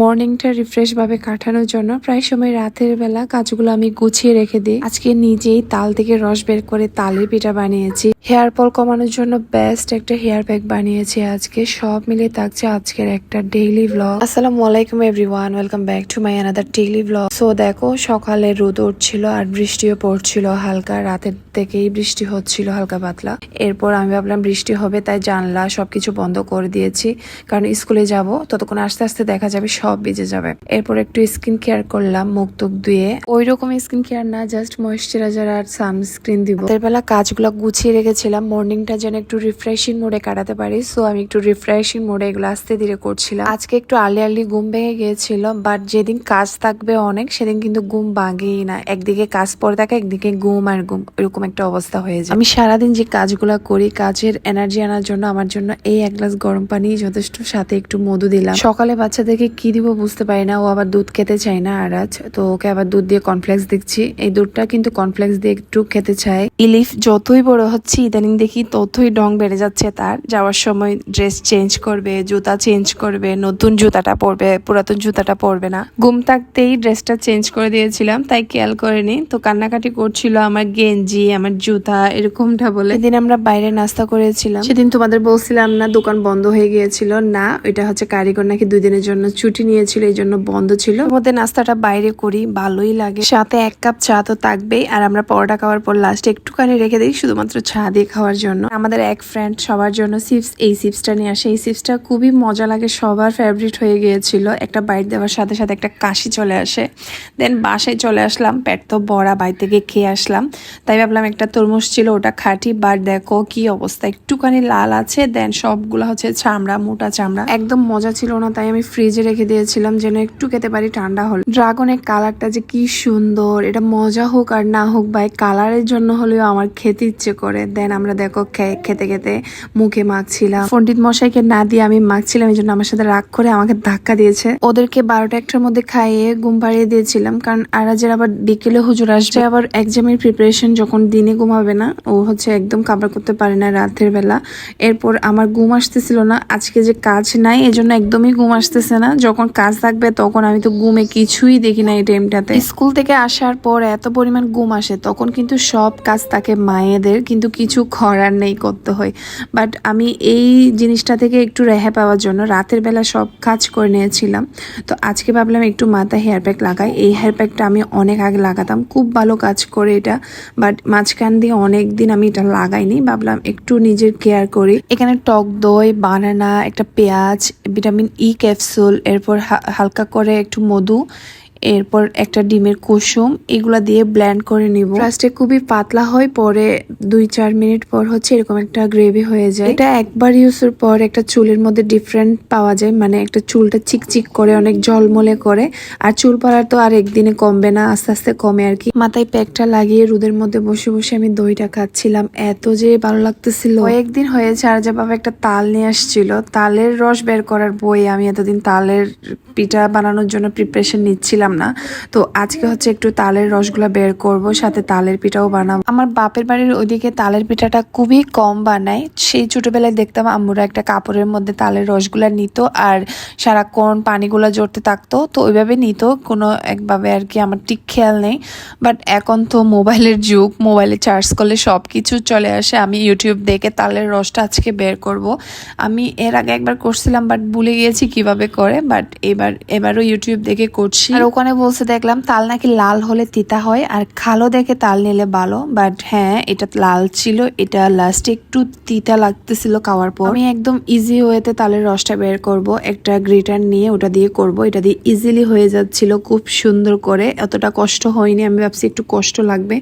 মর্নিংটা refresh ভাবে কাটানোর জন্য প্রায় সময় রাতের বেলা কাজগুলো আমি গুছিয়ে রেখে দিই। আজকে নিজেই তাল থেকে রস বের করে তালের পিঠা বানিয়েছি। হেয়ার ফল কমানোর জন্য বেস্ট একটা হেয়ার প্যাক বানিয়েছি আজকে। সব মিলিয়ে থাকছে আজকের একটা ডেইলি ব্লগ আসসালামু আলাইকুম everyone welcome back to my another daily blog so দেখো, সকালে রোদ উঠছিল আর বৃষ্টিও পড়ছিল হালকা। রাতের থেকেই বৃষ্টি হচ্ছিল হালকা পাতলা। এরপর আমি ভাবলাম বৃষ্টি হবে, তাই জানলা সবকিছু বন্ধ করে দিয়েছি। কারণ স্কুলে যাব, ততক্ষণ আস্তে আস্তে দেখা যাবে সব ভিজে যাবে। এরপর একটু স্কিন কেয়ার করলাম, মুখ টুক ধুয়ে। ওই রকম স্কিন কেয়ার না জাস্ট ময়শ্চারাইজার আর সানস্ক্রিন দিব। বেলা কাজগুলো গুছিয়ে রেখেছিলাম মর্নিংটা যেন একটু রিফ্রেশিং মোডে কাটাতে পারি। সো আমি একটু রিফ্রেশিং মোডে এগুলো আস্তে ধীরে করছিলাম। আজকে একটু আর্লি আর্লি ঘুম ভেঙে গিয়েছিল বাট যেদিন কাজ থাকবে অনেক, সেদিন কিন্তু ঘুম ভাঙেই না। একদিকে কাজ পরে থাকে, একদিকে ঘুম আর ঘুম, এরকম একটা অবস্থা হয়ে যায়। আমি সারাদিন যে কাজগুলো করি, কাজের এনার্জি আনার জন্য আমার জন্য এই এক গ্লাস গরম পানি যথেষ্ট, সাথে একটু মধু দিলাম। সকালে বাচ্চাদেরকে কি দিব বুঝতে পারি না। ও আবার দুধ খেতে চায় না আর আজ তো ওকে আবার দুধ দিয়ে কর্নফ্লেক্স দিচ্ছি। এই দুধটা কিন্তু কর্নফ্লেক্স দিয়ে একটু খেতে চায়। ইলিফ, যতই বড় হচ্ছে, ইদানিং দেখি ততই ডং বেড়ে যাচ্ছে তার। যাওয়ার সময় ড্রেস চেঞ্জ করবে, জুতা চেঞ্জ করবে, নতুন জুতাটা পরবে, পুরাতন জুতাটা পরবে না। ঘুম থাকতেই ড্রেসটা চেঞ্জ করে দিয়েছিলাম, তাই খেয়াল করেনি। তো কান্নাকাটি করছিল আমার গেঞ্জি, আমার জুতা, এরকমটা বলে। সেদিন আমরা বাইরে নাস্তা করেছিলাম। সেদিন তোমাদের বলছিলাম না, দোকান বন্ধ হয়ে গিয়েছিল। না, এটা হচ্ছে কারিগর নাকি দুই দিনের জন্য ছুটি নিয়েছিল, এই জন্য বন্ধ ছিল। মধ্যে নাস্তাটা বাইরে করি, ভালোই লাগে। সাথে এক কাপ চা তো থাকবেই, আর আমরা পরোটা খাওয়ার পর লাস্টে একটুখানি রেখে দিই, শুধুমাত্র চা দিয়ে খাওয়ার জন্য। আমাদের এক ফ্রেন্ড সবার জন্য চিপস এই চিপসটা নিয়ে আসে। এই চিপসটা খুবই মজা লাগে, সবার ফেভারিট হয়ে গিয়েছিল। একটা বাইট দেওয়ার সাথে সাথে একটা কাশি চলে আসে। দেন বাসায় চলে আসলাম, পেট তো বড়া বাড়ি থেকে খেয়ে আসলাম। তাই ভাবলাম একটা তরমুজ ছিল, ওটা খাটি বাট দেখো কি অবস্থা। একটুখানি লাল আছে দেন সবগুলো হচ্ছে চামড়া, মোটা চামড়া। একদম মজা ছিল না, তাই আমি ফ্রিজে রেখে দিয়েছিলাম যেন একটু খেতে পারি, ঠান্ডা হল। ড্রাগনের কালারটা যে কি সুন্দর, এটা মজা হোক আর না হোক ভাই, কালারের জন্য হলেও আমার খেতে ইচ্ছে করে। দেন আমরা দেখো খেতে খেতে মুখে মাখছিলাম। পণ্ডিত মশাইকে না দিয়ে আমি মাখছিলাম, এই জন্য আমার সাথে রাগ করে আমাকে ধাক্কা দিয়েছে। ওদেরকে বারোটা একটার মধ্যে খাইয়ে ঘুম পাড়িয়ে দিয়েছিলাম, কারণ আরাজের আবার বিকেলে হুজুর আসবে আবার এক্সামের প্রিপারেশন যখন দিনে ঘুমাবে না, ও হচ্ছে একদম কাবার করতে পারে না রাতের বেলা। এরপর আমার ঘুম আসতেছিল না, আজকে যে কাজ নাই, এজন্য একদমই ঘুম আসতেছে না। যখন কাজ থাকবে, তখন আমি তো ঘুমে কিছুই দেখি না এই টাইমটাতে স্কুল থেকে আসার পর এত পরিমাণ ঘুম আসে, তখন কিন্তু সব কাজ থাকে মায়েদের, কিন্তু কিছু করার নেই করতে হয়। বাট আমি এই জিনিসটা থেকে একটু রেহাই পাওয়ার জন্য রাতের বেলা সব কাজ করে নিয়েছিলাম। তো আজকে ভাবলাম একটু মাথায় হেয়ার প্যাক লাগাই। এই হেয়ার প্যাকটা আমি অনেক আগে লাগাতাম, খুব ভালো কাজ করে এটা। বাট মাঝখান দিয়ে অনেক দিন আমি এটা লাগাইনি, ভাবলাম একটু নিজের কেয়ার করি। এখানে টক দই বানানা একটা পেঁয়াজ ভিটামিন ই ক্যাপসুল এরপর হা- হালকা করে একটু মধু এরপর একটা ডিমের কুসুম এগুলা দিয়ে ব্ল্যান্ড করে নিব। ফার্স্টে খুবই পাতলা হয় পরে দুই চার মিনিট পর হচ্ছে এরকম একটা গ্রেভি হয়ে যায়। এটা একবার ইউজের পর একটা চুলের মধ্যে ডিফারেন্ট পাওয়া যায় মানে একটা চুলটা চিকচিক করে অনেক জলমলে করে। আর চুল পড়ার তো আর একদিনে কমবে না আস্তে আস্তে কমে আর কি। মাথায় প্যাকটা লাগিয়ে রোদের মধ্যে বসে বসে আমি দইটা খাচ্ছিলাম। এত যে ভালো লাগতেছিল। কয়েকদিন হয়েছে আর যে বাবা একটা তাল নিয়ে আসছিল তালের রস বের করার বই আমি এতদিন তালের পিঠা বানানোর জন্য প্রিপারেশন নিচ্ছিলাম না। তো আজকে হচ্ছে একটু তালের রসগুলো বের করব, সাথে তালের পিঠাও বানাবো। আমার বাপের বাড়ির ওইদিকে তালের পিঠাটা খুবই কম বানায়। সেই ছোটবেলায় দেখতাম আম্মুরা একটা কাপড়ের মধ্যে তালের রসগুলা নিত আর সারাক্ষণ পানিগুলো জড়তে থাকতো, তো ওইভাবে নিত। কোনো একভাবে আর কি আমার ঠিক খেয়াল নেই। বাট এখন তো মোবাইলের যুগ, মোবাইলে চার্জ করলে সব কিছু চলে আসে। আমি ইউটিউব দেখে তালের রসটা আজকে বের করব। আমি এর আগে একবার করছিলাম, বাট ভুলে গিয়েছি কীভাবে করে। বাট এবার, এবারও ইউটিউব দেখে করছি। আর ওখানে বলছে, দেখলাম তাল নাকি লাল হলে তিতা হয়, আর খালো দেখে তাল নিলে ভালো বাট হ্যাঁ এটা লাল ছিল, এটা লাস্টে একটু তিতা লাগতেছিল খাওয়ার পর। আমি একদম ইজি ওয়েতে তালের রসটা বের করব, একটা গ্রিটার নিয়ে ওটা দিয়ে করব। এটা দিয়ে ইজিলি হয়ে যাচ্ছিল খুব সুন্দর করে অতটা কষ্ট হয়নি। আমি ভাবছি একটু কষ্ট লাগবে।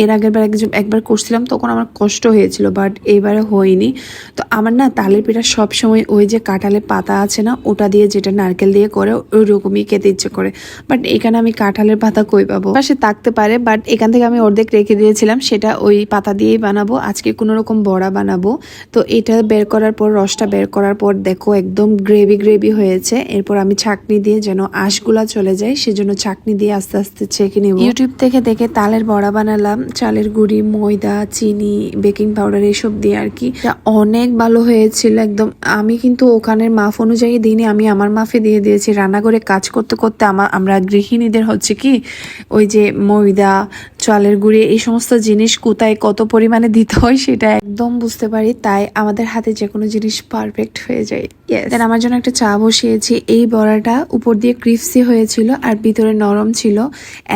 এর আগের বার একবার করছিলাম, তখন আমার কষ্ট হয়েছিল, বাট এবারে হয়নি। তো আমার না তালের পিঠা সব সময় ওই যে কাঁঠালের পাতা আছে না, ওটা দিয়ে যেটা নারকেল দিয়ে করে ওই রকমই খেতে ইচ্ছে করে। বাট এখানে আমি কাঁঠালের পাতা কই পাবো? পাশে থাকতে পারে বাট এখান থেকে আমি অর্ধেক রেখে দিয়েছিলাম, সেটা ওই পাতা দিয়েই বানাবো। আজকে কোনো রকম বড়া বানাবো। তো এটা বের করার পর, রসটা বের করার পর দেখো একদম গ্রেভি গ্রেভি হয়েছে। এরপর আমি ছাকনি দিয়ে যেন আঁশগুলা চলে যায়, সেজন্য ছাকনি দিয়ে আস্তে আস্তে ছেঁকে নেব। ইউটিউব থেকে দেখে তালের বড়া বানালাম, চালের গুঁড়ি, ময়দা, চিনি, বেকিং পাউডার এসব দিয়ে আর কি। অনেক ভালো হয়েছিল একদম। আমি কিন্তু ওখানের মাপ অনুযায়ী দিনে আমি আমার মাফে দিয়ে দিয়েছি। রান্নাঘরে কাজ করতে করতে আমার, আমরা গৃহিণীদের হচ্ছে কি ওই যে ময়দা চালের গুঁড়ি এই সমস্ত জিনিস কোথায় কত পরিমাণে দিতে হয় সেটা একদম বুঝতে পারি তাই আমাদের হাতে যে কোনো জিনিস পারফেক্ট হয়ে যায়। দেন আমার জন্য একটা চা বসিয়েছি এই বড়াটা উপর দিয়ে ক্রিপসি হয়েছিল আর ভিতরে নরম ছিল।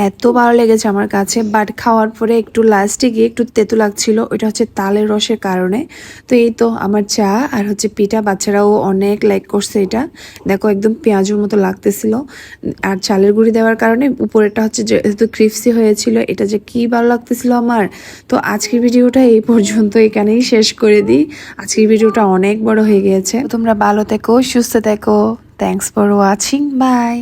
এত ভালো লেগেছে আমার কাছে বাট খাওয়ার পরে একটু লাস্টে গিয়ে একটু তেতো লাগছিল ওইটা হচ্ছে তালের রসের কারণে। তো এই তো আমার চা আর হচ্ছে পিঠা বাচ্চারাও অনেক লাইক করছে এটা। দেখো একদম পেঁয়াজের মতো লাগতেছিল। আর চালের গুঁড়ি দেওয়ার কারণে উপরেটা হচ্ছে যেহেতু ক্রিপসি হয়েছিল এটা যে কি ভালো লাগতেছিল আমার। তো আজকের ভিডিওটা এই পর্যন্ত, এখানেই শেষ করে দিই। আজকের ভিডিওটা অনেক বড় হয়ে গিয়েছে। তোমরা ভালো থেকো, সুস্থ থেকো। Thanks for watching by